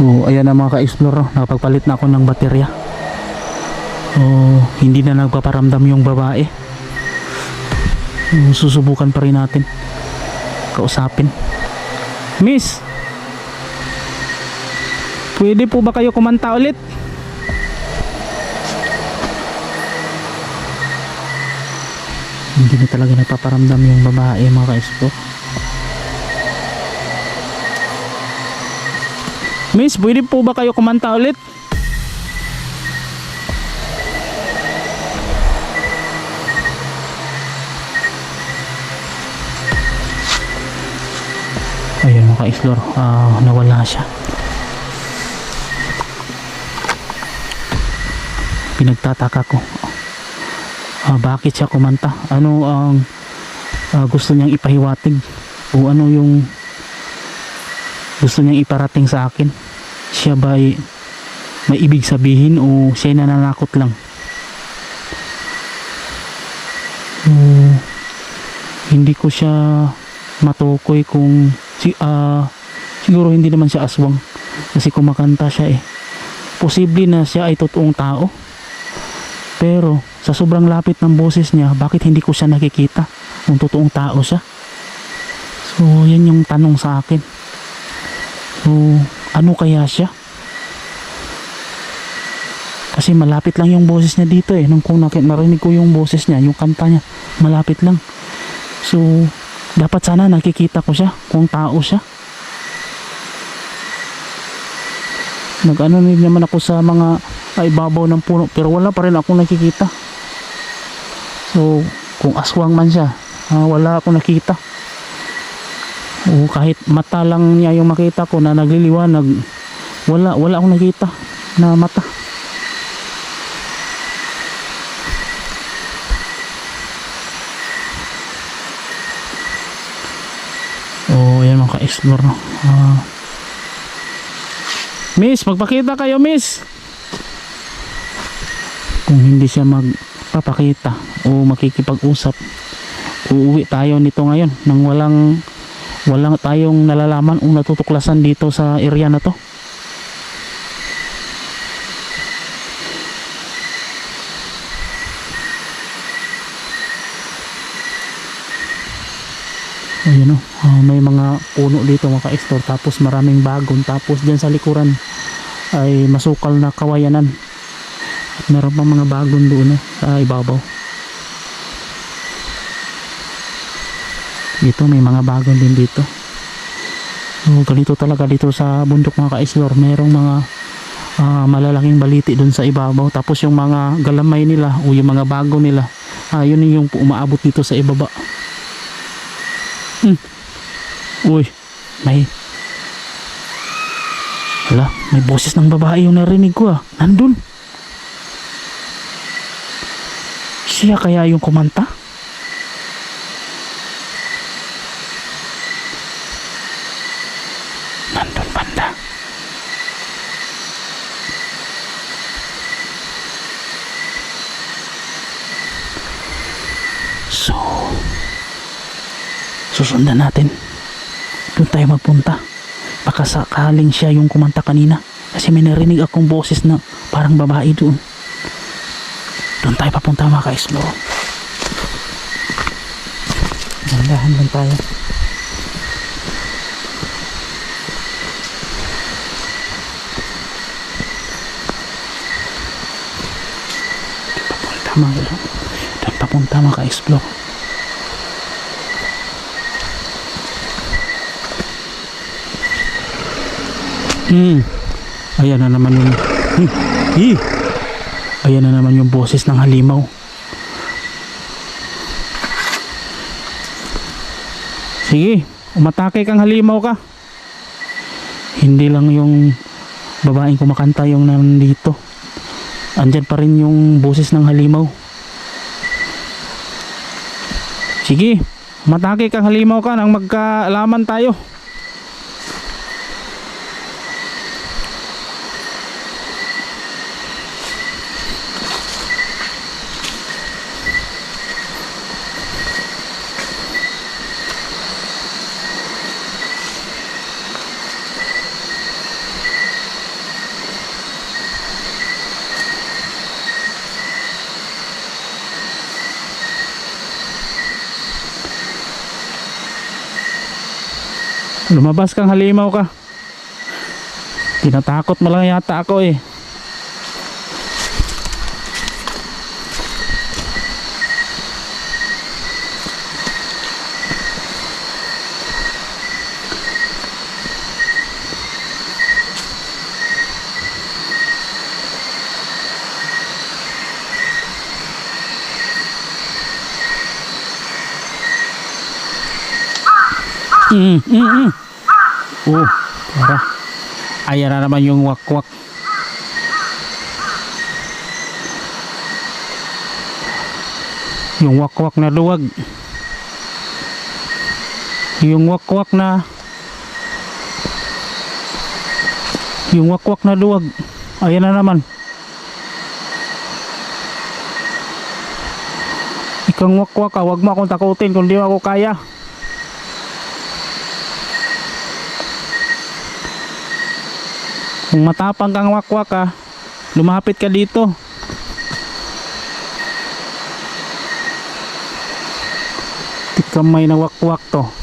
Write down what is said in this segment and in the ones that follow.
So, ayan na mga ka-explore, no? nakapagpalit na ako ng baterya. So, hindi na nagpaparamdam yung babae. Susubukan pa rin natin. Kausapin. Miss! Pwede po ba kayo kumanta ulit? Hindi na talaga nagpaparamdam yung babae mga ka-explore. Miss, pwede po ba kayo kumanta ulit? Ayun mga ka-explore, ah, nawala siya. Pinagtataka ko. Ah, bakit siya kumanta? Ano ang ah, gusto niyang ipahiwatig? O ano yung gusto niyang iparating sa akin? Siya ba ay may ibig sabihin o siya nananakot lang? So, hindi ko siya matukoy kung si ah, siguro hindi naman siya aswang kasi kumakanta siya eh posible na siya ay totoong tao pero sa sobrang lapit ng boses niya bakit hindi ko siya nakikita kung totoong tao siya so yan yung tanong sa akin so ano kaya siya? Kasi malapit lang yung boses niya dito eh. Nung kung narinig ko yung boses niya yung kanta niya malapit lang. So dapat sana nakikita ko siya kung tao siya. Nag-ano naman ako sa mga ay babaw ng puno pero wala pa rin akong nakikita. So kung aswang man siya ah, wala akong nakita o kahit mata lang niya yung makita ko na nagliliwanag wala wala akong nakita na mata Oh, yan mga ka-explore no. Ah. miss, magpakita kayo, miss. Kung hindi siya magpapakita o makikipag-usap, uuwi tayo nito ngayon nang walang walang tayong nalalaman o natutuklasan dito sa area na to. Ayun o, ah, may mga puno dito mga ka-explore. Tapos maraming bagon. Tapos dyan sa likuran ay masukal na kawayanan. At meron pa mga bagon doon eh, sa ibabaw dito may mga bagon din dito so ganito talaga dito sa bundok mga ka-explore merong mga ah, malalaking baliti doon sa ibabaw tapos yung mga galamay nila o yung mga bago nila ah, yun yung umaabot dito sa ibaba Hmm. Uy, may... Hala, may boses ng babae yung narinig ko ah. Nandun. Siya kaya yung kumanta? Nandun banda. So, susundan natin. Doon tayo magpunta. Baka sakaling siya yung kumanta kanina. Kasi may narinig akong boses na parang babae doon. Doon tayo papunta mga ka-explore. Dandahan lang tayo. Papunta mga papunta mga ka-explore Hmm. Ayan na naman yung... Hmm. Hi. Ayan na naman yung boses ng halimaw. Sige, umatake kang halimaw ka. Hindi lang yung babaeng kumakanta yung nandito. Andyan pa rin yung boses ng halimaw. Sige, umatake kang halimaw ka nang magkaalaman tayo. Lumabas kang halimaw ka. Tinatakot mo lang yata ako eh. Mm, mm, mm. Oh, tara. Ayan na naman yung wakwak. Yung wakwak na duwag. Yung wakwak na Yung wakwak na duwag. Ayan na naman. Ikang wakwak ka, wag mo akong takutin kung di ako kaya. Kung matapang kang wakwak ka, lumapit ka dito. Tikamay na wakwak to.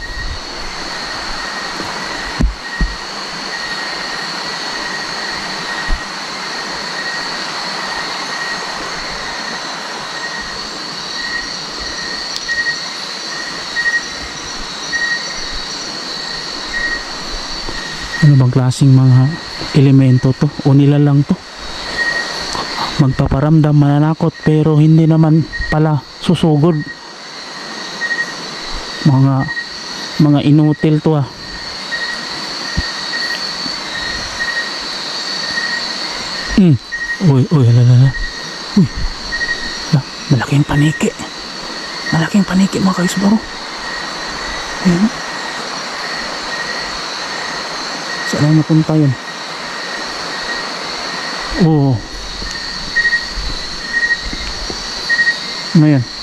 Ano bang klaseng mga elemento to o nilalang to? Magpaparamdam mananakot pero hindi naman pala susugod. Mga mga inutil to ah. Mm. Uy, uy, lalala. Uy. La, malaking paniki. Malaking paniki mga kaisbaro. Ayan. oh. Saan na napunta yun? Oo. Ano yan?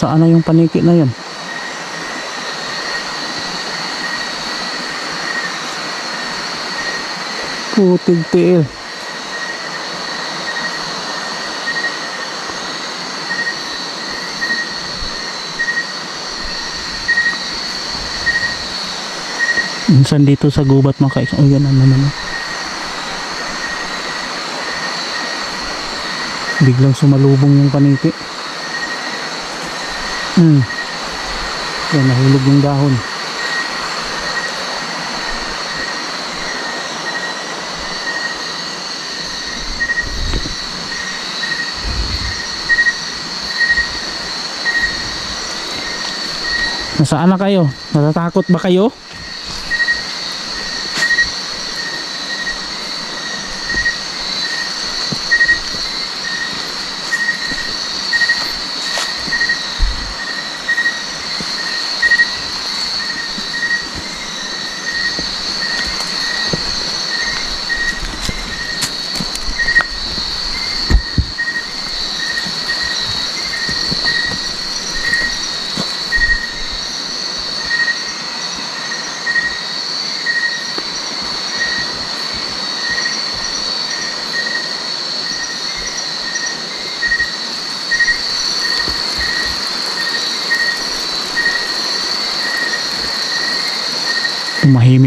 Saan, saan na yung paniki na yun? Putig tiil. Minsan dito sa gubat mga kaiks. Oh, yan ano naman. Biglang sumalubong yung paniki. Hmm. Yan, nahulog yung dahon. Nasaan na kayo? Natatakot ba kayo?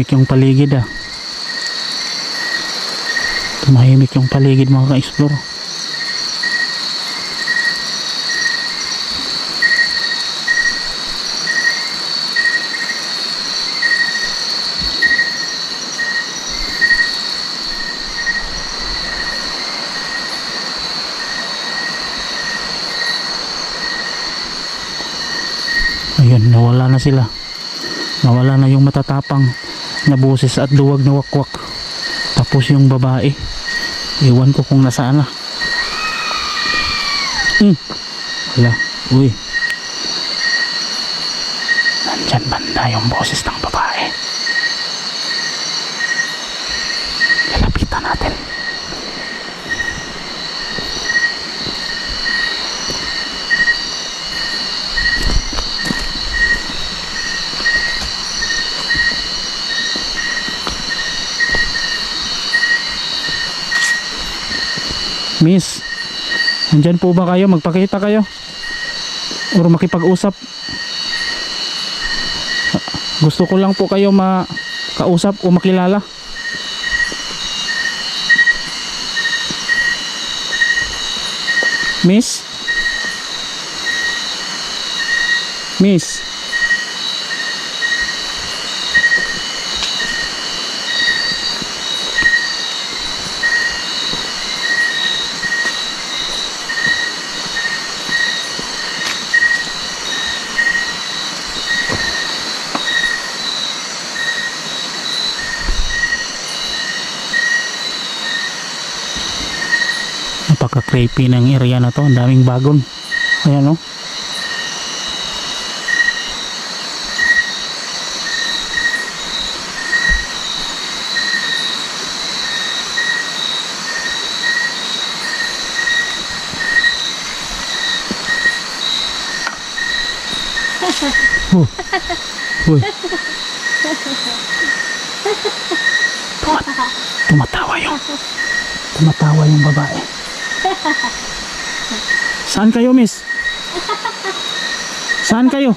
Tumahimik yung paligid ah. Tumahimik yung paligid mga ka-explore. Ayun, nawala na sila. Nawala na yung matatapang na boses at duwag na wakwak. Tapos yung babae. Iwan ko kung nasaan na. Hmm. Wala. Uy. Nandyan banda yung boses ng babae. Lalapitan natin. Miss, nandyan po ba kayo? Magpakita kayo? Or makipag-usap? Gusto ko lang po kayo makausap o makilala. Miss? Miss? Napaka-creepy ng area na to. Ang daming bagon. Ayan oh. o. Oh. Uy. Tuma- tumatawa yung tumatawa yung babae. Saan kayo, miss? Saan kayo?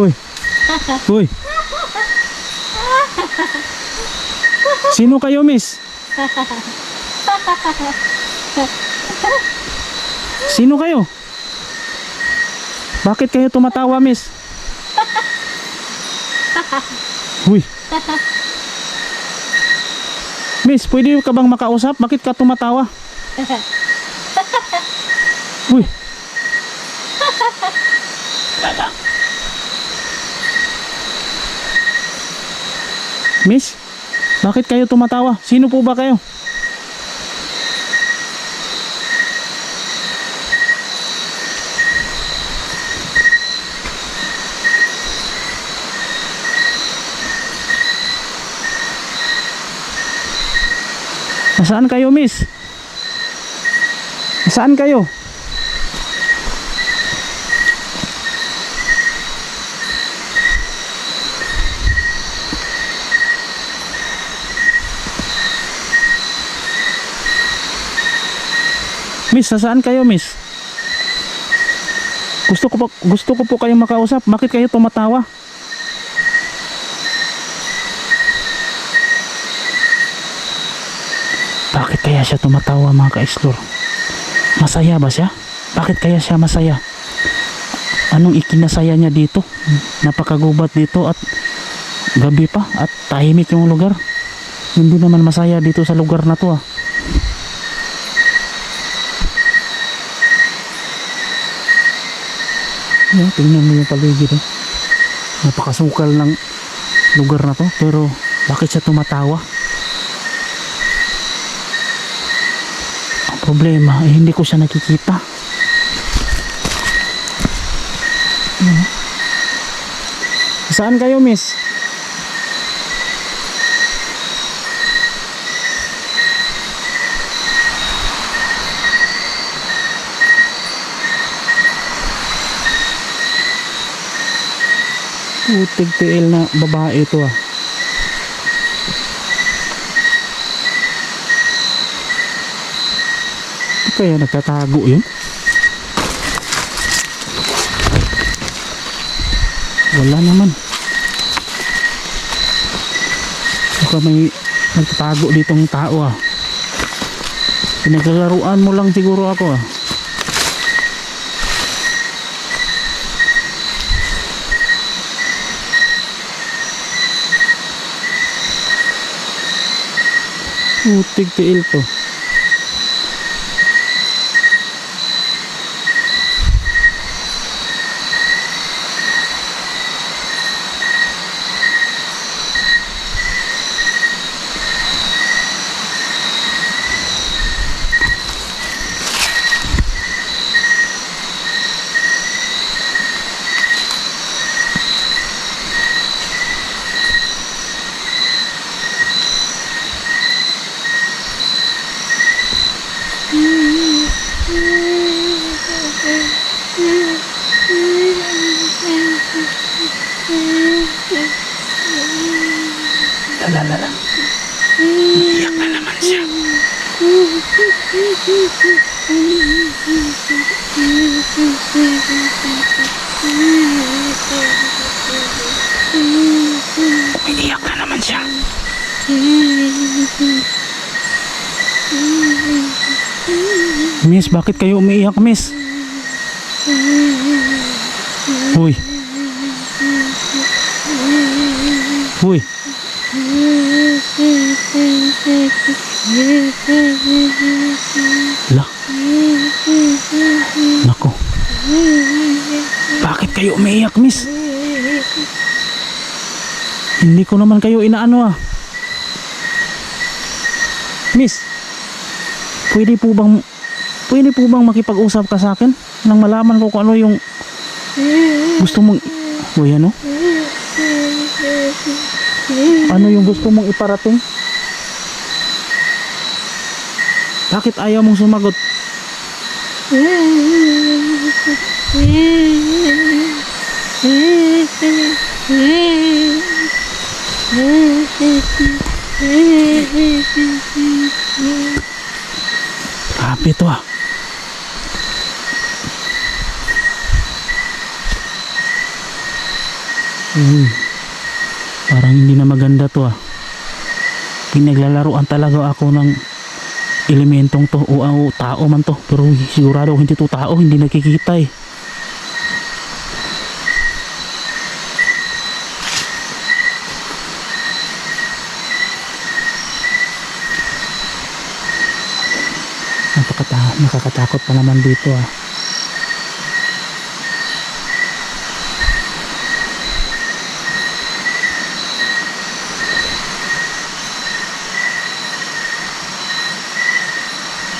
Uy. Uy. Sino kayo, miss? Sino kayo? Bakit kayo tumatawa, miss? Uy. Miss, pwede ka bang makausap? Bakit ka tumatawa? Uy. Lala. Miss, bakit kayo tumatawa? Sino po ba kayo? Nasaan kayo, miss? Nasaan kayo? Miss, nasaan kayo, miss? Gusto ko po, gusto ko po kayong makausap. Bakit kayo tumatawa? Kaya siya tumatawa mga ka-explore? Masaya ba siya? Bakit kaya siya masaya? Anong ikinasaya niya dito? Napakagubat dito at gabi pa at tahimik yung lugar. Hindi naman masaya dito sa lugar na to ah. Yan, tingnan mo yung paligid eh. Napakasukal ng lugar na to pero bakit siya tumatawa? Problema eh, hindi ko siya nakikita. Saan kayo, miss? Putig tiil na babae ito ah. Kaya nagtatago yun? Wala naman. Baka may nagtatago ditong tao ah. Pinaglalaruan mo lang siguro ako ah. Putig tiil to. Umiiyak na naman siya. Miss, bakit kayo umiiyak, miss? Uy. Uy. La. Nako. Bakit kayo umiiyak, miss? Hindi ko naman kayo inaano ah. Miss, pwede po bang pwede po bang makipag-usap ka sa akin nang malaman ko kung ano yung gusto mong Uy, ano? Ano yung gusto mong iparating? Bakit ayaw mong sumagot? Grabe to ah. Uy, parang hindi na maganda to ah. Pinaglalaruan talaga ako ng elementong to o, o tao man to. Pero sigurado hindi to tao, hindi nakikita eh. Nakakatakot pa naman dito ah.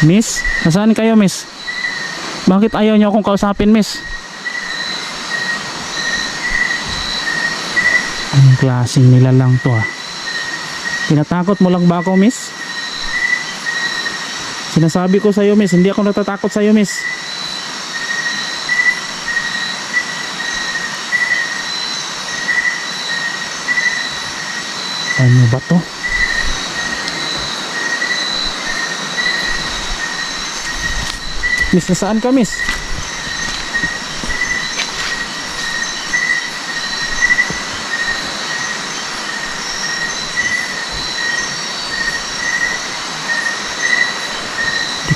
Miss, nasaan kayo miss? Bakit ayaw niyo akong kausapin miss? Anong klaseng nila lang to ah? Tinatakot mo lang ba ako miss? Sinasabi ko sa'yo miss, hindi ako natatakot sa'yo miss. Ano ba to? Miss, nasaan ka miss?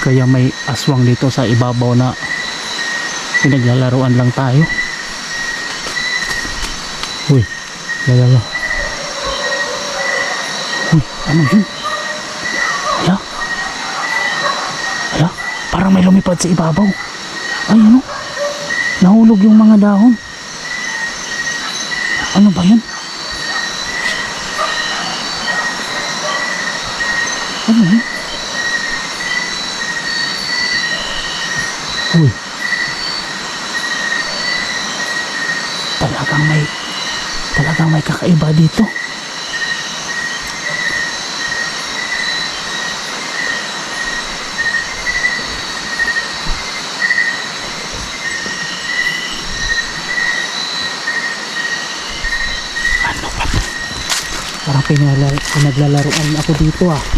Kaya may aswang dito sa ibabaw na pinaglalaruan lang tayo. Uy, lalala. Uy, ano yun? Hala? Hala? Parang may lumipad sa ibabaw. Ay, ano? Nahulog yung mga dahon. Ano ba yan? Ano yun? Uy. Talagang may talagang may kakaiba dito. Ano ba? Parang pinala, pinaglalaroan ako dito ah.